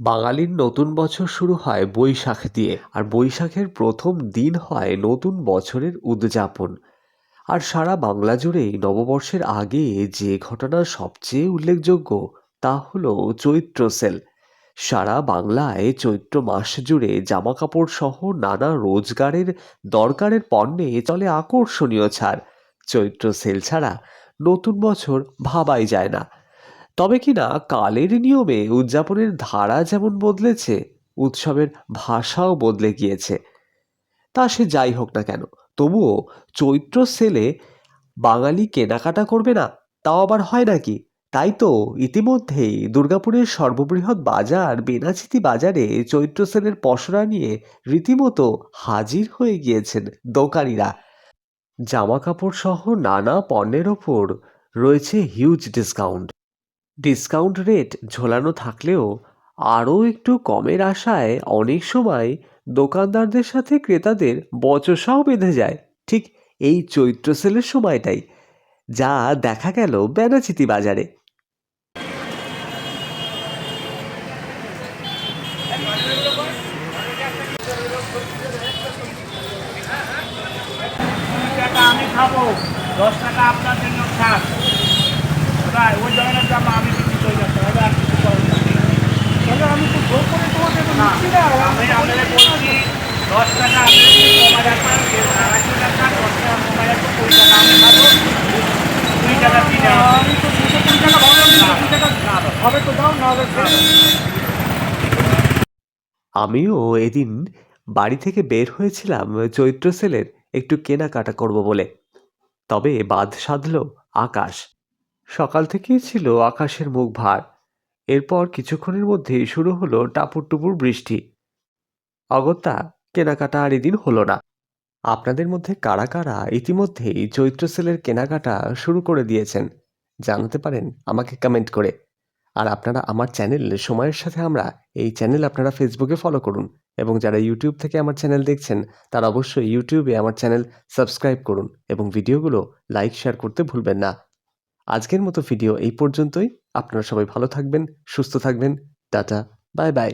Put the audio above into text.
বাঙালির নতুন বছর শুরু হয় বৈশাখ দিয়ে, আর বৈশাখের প্রথম দিন হয় নতুন বছরের উদযাপন। আর সারা বাংলা জুড়েই নববর্ষের আগে যে ঘটনা সবচেয়ে উল্লেখযোগ্য তা হলো চৈত্র সেল। সারা বাংলায় চৈত্র মাস জুড়ে জামাকাপড় সহ নানা রোজগারের দরকারের পণ্যে চলে আকর্ষণীয় ছাড়। চৈত্র সেল ছাড়া নতুন বছর ভাবাই যায় না। তবে কি না কালের নিয়মে উদযাপনের ধারা যেমন বদলেছে, উৎসবের ভাষাও বদলে গিয়েছে। তা সে যাই হোক না কেন, তবুও চৈত্র সেলে বাঙালি কেনাকাটা করবে না, তাও আবার হয় নাকি? তাই তো ইতিমধ্যেই দুর্গাপুরের সর্ববৃহৎ বাজার বেনাচিতি বাজারে চৈত্র সেলের পসরা নিয়ে রীতিমতো হাজির হয়ে গিয়েছেন দোকানিরা। জামা কাপড় সহ নানা পণ্যের ওপর রয়েছে হিউজ ডিসকাউন্ট ডিসকাউন্ট রেট ঝোলানো থাকলেও আরও একটু কমের আশায় অনেক সময় দোকানদারদের সাথে ক্রেতাদের বচসাও বেঁধে যায়। ঠিক এই চৈত্র সেলের সময়টাই, যা দেখা গেল বেনাচিতি বাজারে। আমি খাব, দশ টাকা আপনার জন্য ছাড় ভাই ওই ধরনের দাম আমি বিক্রি করে যাচ্ছি হবে আর কিছু করব তাহলে আমি তো ভোগ করে তোমাকে তো নিচ্ছি না আমি আপনাদের বলছি দশ টাকা আপনাদের কমা রাখবেন আড়াইশো টাকা দশ টাকা কমা রাখব কুড়ি টাকা আমি খাব দুই টাকা কিনে আমি তো দুশো কুড়ি টাকা ভাবলাম যে টাকা হবে তো দাও না হলে আমিও এদিন বাড়ি থেকে বের হয়েছিলাম চৈত্র সেলের একটু কেনাকাটা করব বলে। তবে বাদ সাধল আকাশ। সকাল থেকেই ছিল আকাশের মুখ ভার। এরপর কিছুক্ষণের মধ্যেই শুরু হলো টাপুর টুপুর বৃষ্টি। অগত্যা, কেনাকাটা আর এদিন হলো না। আপনাদের মধ্যে কারা কারা ইতিমধ্যেই চৈত্র সেলের কেনাকাটা শুরু করে দিয়েছেন, জানাতে পারেন আমাকে কমেন্ট করে। আর আপনারা আমার চ্যানেল সময়ের সাথে আমরা এই চ্যানেল আপনারা ফেসবুকে ফলো করুন এবং যারা ইউটিউব থেকে আমার চ্যানেল দেখছেন, তারা অবশ্যই ইউটিউবে আমার চ্যানেল সাবস্ক্রাইব করুন এবং ভিডিওগুলো লাইক শেয়ার করতে ভুলবেন না। আজকের মতো ভিডিও এই পর্যন্তই। আপনারা সবাই ভালো থাকবেন সুস্থ থাকবেন। Tata bye bye.